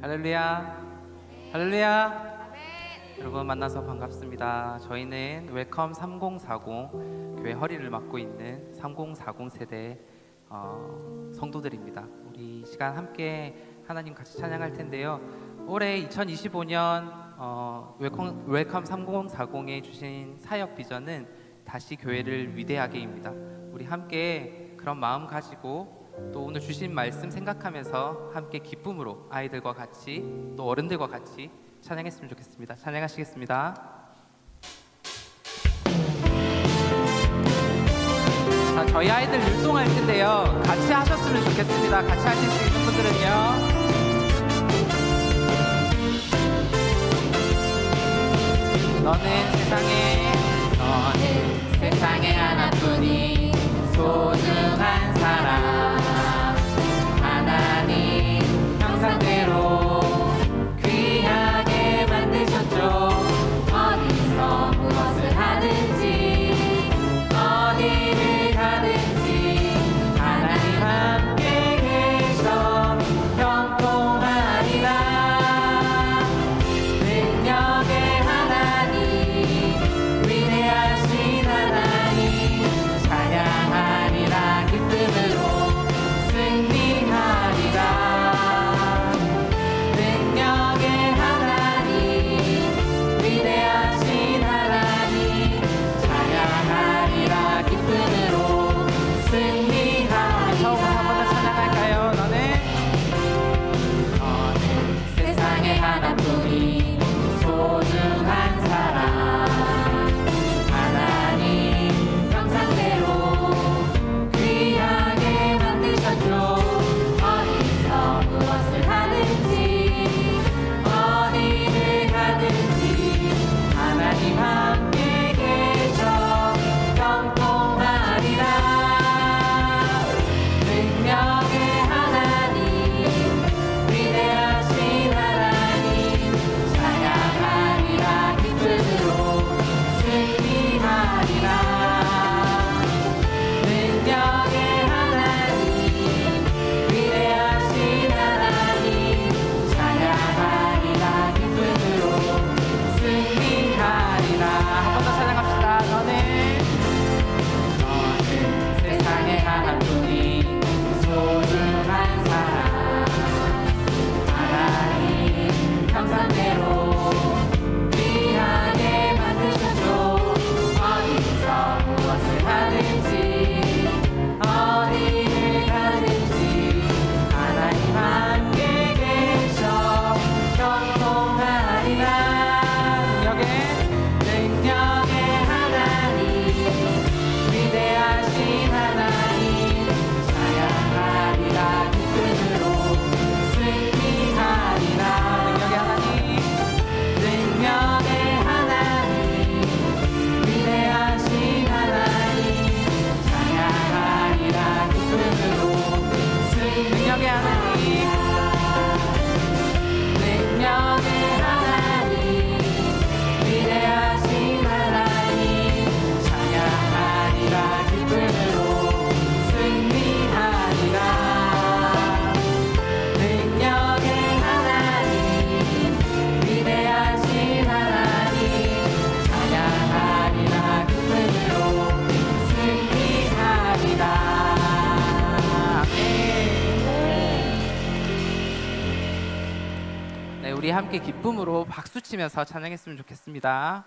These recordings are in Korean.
할렐루야. 할렐루야. 여러분 만나서 반갑습니다. 저희는 웰컴 3040 교회 허리를 맡고 있는 3040 세대 어, 성도들입니다. 우리 시간 함께 하나님 같이 찬양할 텐데요. 올해 2025년 어, 웰컴, 웰컴 3040에 주신 사역 비전은 다시 교회를 위대하게입니다. 우리 함께 그런 마음 가지고 또 오늘 주신 말씀 생각하면서 함께 기쁨으로 아이들과 같이 또 어른들과 같이 찬양했으면 좋겠습니다. 찬양하시겠습니다. 자, 저희 아이들 율동할 텐데요. 같이 하셨으면 좋겠습니다. 같이 하실 수 있는 분들은요. 너는 세상에 너는 세상에 하나뿐인 소중한 기쁨으로 박수치면서 찬양했으면 좋겠습니다.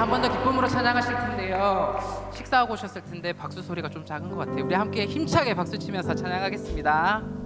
한번더 기쁨으로 찬양하실 분. 따라하고 오셨을 텐데 박수 소리가 좀 작은 것 같아요. 우리 함께 힘차게 박수 치면서 찬양하겠습니다.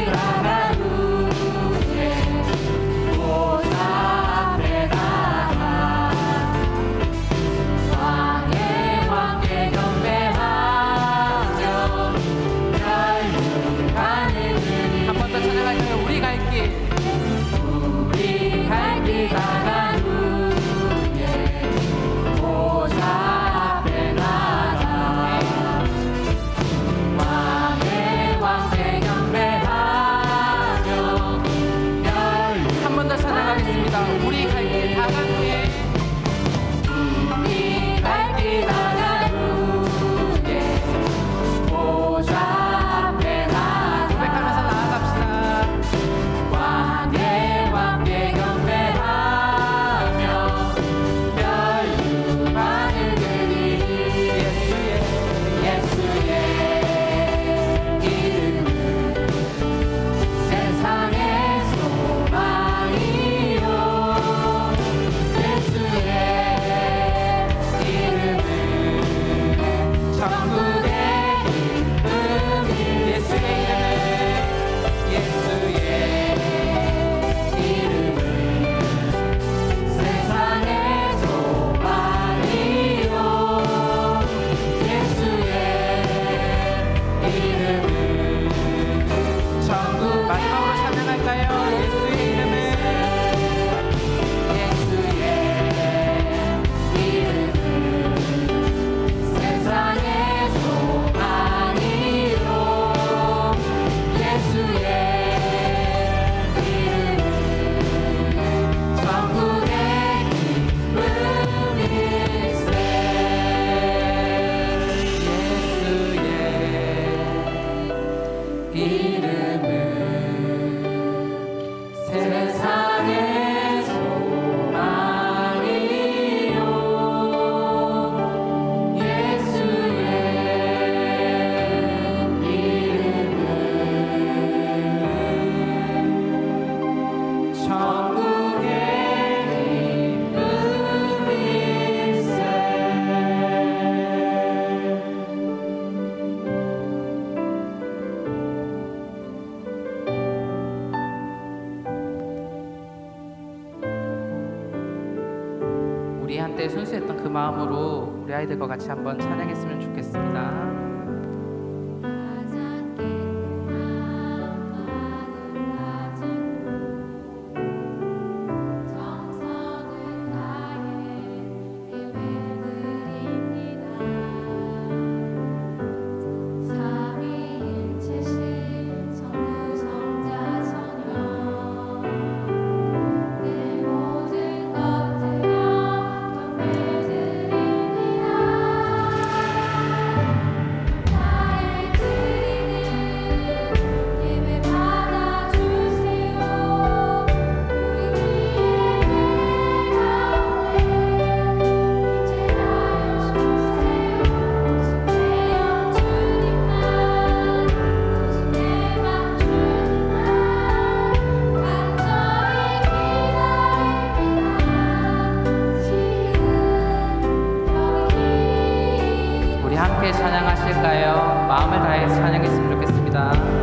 играть. 될 것 같이 한번 찬양했습니다. 마음을 다해 찬양했으면 좋겠습니다.